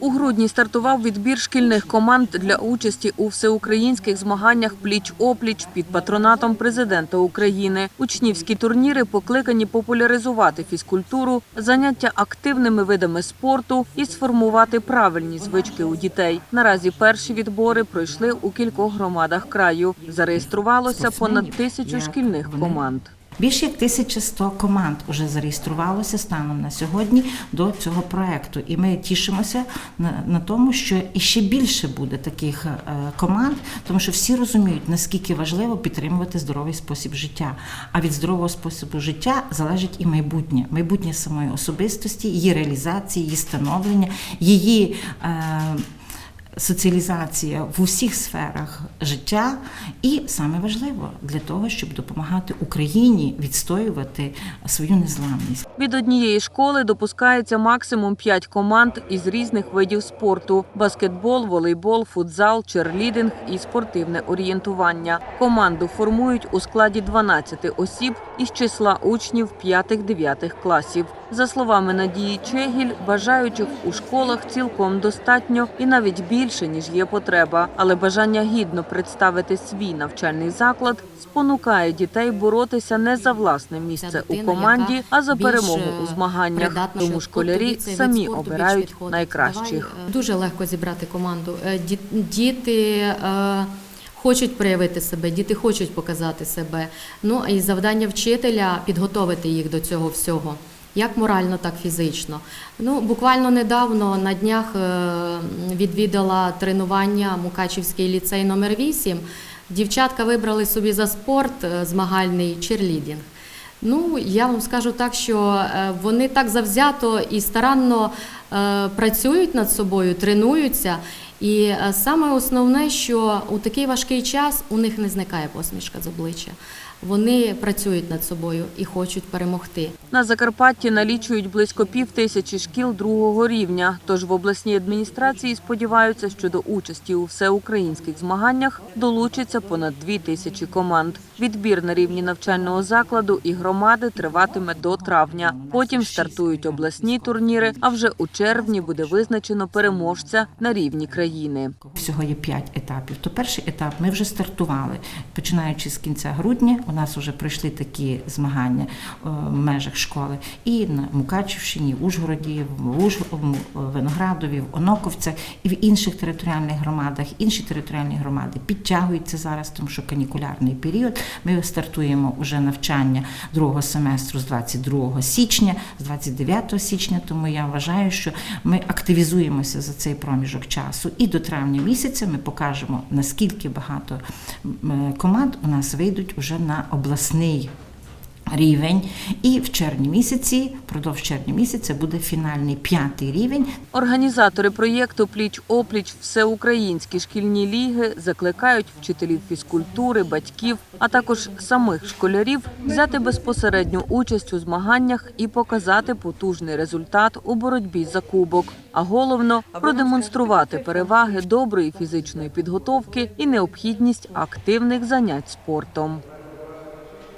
У грудні стартував відбір шкільних команд для участі у всеукраїнських змаганнях пліч-опліч під патронатом президента України. Учнівські турніри покликані популяризувати фізкультуру, заняття активними видами спорту і сформувати правильні звички у дітей. Наразі перші відбори пройшли у кількох громадах краю. Зареєструвалося понад тисячу шкільних команд. Більше як 1100 команд вже зареєструвалося станом на сьогодні до цього проекту. І ми тішимося на, на тому, що і ще більше буде таких е, команд, тому що всі розуміють, наскільки важливо підтримувати здоровий спосіб життя. А від здорового способу життя залежить і майбутнє, майбутнє самої особистості, її реалізації, її становлення, її. Е, соціалізація в усіх сферах життя, і саме важливо для того, щоб допомагати Україні відстоювати свою незламність. Від однієї школи допускається максимум 5 команд із різних видів спорту: баскетбол, волейбол, футзал, черлідинг і спортивне орієнтування. Команду формують у складі 12 осіб із числа учнів 5-9 класів. За словами Надії Чегіль, бажаючих у школах цілком достатньо і навіть більше ніж є потреба. Але бажання гідно представити свій навчальний заклад спонукає дітей боротися не за власне місце у команді, а за перемогу у е, змаганнях. Тому школярі самі обирають найкращих. Е, Дуже легко зібрати команду. Е, Діти хочуть проявити себе, діти хочуть показати себе. Ну і завдання вчителя підготовити їх до цього всього. Як морально, так фізично. Ну, буквально недавно на днях е, відвідала тренування Мукачівський ліцей номер 8 Дівчатка вибрали собі за спорт е, змагальний черлідінг. Ну, я вам скажу так, що е, вони так завзято і старанно працюють над собою, тренуються. І е, саме основне, що у такий важкий час у них не зникає посмішка з обличчя. Вони працюють над собою і хочуть перемогти. На Закарпатті налічують близько пів тисячі шкіл другого рівня. Тож в обласній адміністрації сподіваються, що до участі у всеукраїнських змаганнях долучиться понад дві тисячі команд. Відбір на рівні навчального закладу і громади триватиме до травня. Потім стартують обласні турніри. А вже у червні буде визначено переможця на рівні країни. Всього є п'ять етапів. То перший етап ми вже стартували. Починаючи з кінця грудня, у нас вже пройшли такі змагання е, в межах школи. І на Мукачівщині, в Ужгороді, в Уж... в Виноградові, в Оноковцях і в інших територіальних громадах. Інші територіальні громади підтягуються зараз, тому що канікулярний період. Ми стартуємо вже навчання другого семестру з 22 січня, з 29 січня. Тому я вважаю, що ми активізуємося за цей проміжок часу. І до травня місяця ми покажемо наскільки багато команд у нас вийдуть уже на обласний. Рівень, і в червні місяці, впродовж червня місяця, буде фінальний п'ятий рівень. Організатори проєкту Пліч опліч всеукраїнські шкільні ліги закликають вчителів фізкультури, батьків, а також самих школярів взяти безпосередню участь у змаганнях і показати потужний результат у боротьбі за кубок. А головно продемонструвати переваги доброї фізичної підготовки і необхідність активних занять спортом.